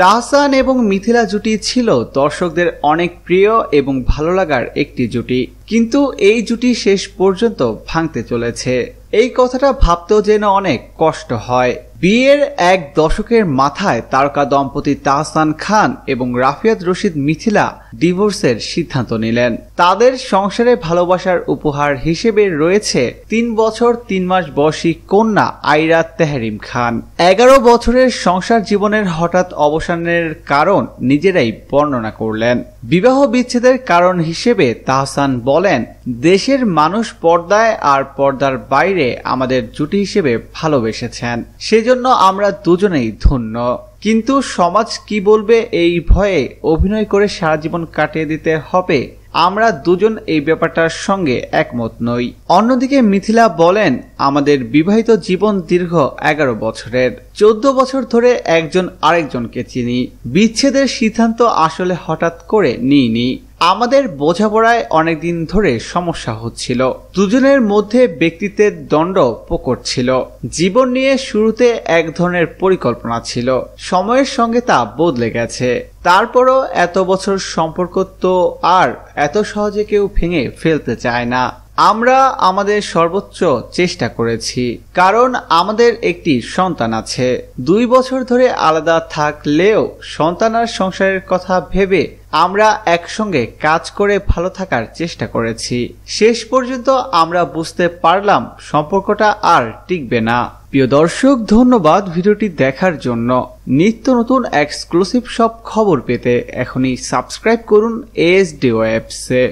তাহসান এবং মিথিলা জুটি ছিল দর্শকদের অনেক প্রিয় এবং ভালো লাগার একটি জুটি। কিন্তু এই জুটি শেষ পর্যন্ত ভাঙতে চলেছে। এই কথাটা ভাবতেও যেন অনেক কষ্ট হয়। বিয়ের এক দশকের মাথায় তারকা দম্পতি তাহসান খান এবং রাফিয়াত রশিদ মিথিলা ডিভোর্সের সিদ্ধান্ত নিলেন। তাদের সংসারে ভালোবাসার উপহার হিসেবে রয়েছে তিন বছর তিন মাস বয়সী কন্যা আইরা তেহরিম খান। এগারো বছরের সংসার জীবনের হঠাৎ অবসানের কারণ নিজেরাই বর্ণনা করলেন। বিবাহ বিচ্ছেদের কারণ হিসেবে তাহসান বলেন, দেশের মানুষ পর্দায় আর পর্দার বাইরে আমাদের জুটি হিসেবে ভালোবেসেছেন। সেজন্য আমরা দুজনেই ধন্য। কিন্তু সমাজ কি বলবে এই ভয়ে অভিনয় করে সারা জীবন কাটিয়ে দিতে হবে? আমরা দুজন এই ব্যাপারটার সঙ্গে একমত নই। অন্যদিকে মিথিলা বলেন, আমাদের বিবাহিত জীবন দীর্ঘ এগারো বছরের। চোদ্দ বছর ধরে একজন আরেকজনকে চিনি। বিচ্ছেদের সিদ্ধান্ত আসলে হঠাৎ করে নিইনি। আমাদের বোঝাপড়ায় অনেকদিন ধরে সমস্যা হচ্ছিল। দুজনের মধ্যে ব্যক্তিত্বের দণ্ড প্রকট ছিল। জীবন নিয়ে শুরুতে এক ধরনের পরিকল্পনা ছিল। সময়ের সঙ্গে তা বদলে গেছে। তারপরও এত বছর সম্পর্ক তো আর এত সহজে কেউ ভেঙে ফেলতে চায় না। আমরা আমাদের সর্বোচ্চ চেষ্টা করেছি, কারণ আমাদের একটি সন্তান আছে। দুই বছর ধরে আলাদা থাকলেও সন্তান আর সংসারের কথা ভেবে আমরা একসঙ্গে কাজ করে ভালো থাকার চেষ্টা করেছি। শেষ পর্যন্ত আমরা বুঝতে পারলাম সম্পর্কটা আর টিকবে না। প্রিয় দর্শক, ধন্যবাদ ভিডিওটি দেখার জন্য। নিত্য নতুন এক্সক্লুসিভ সব খবর পেতে এখনই সাবস্ক্রাইব করুন এএসডি ওয়েবসে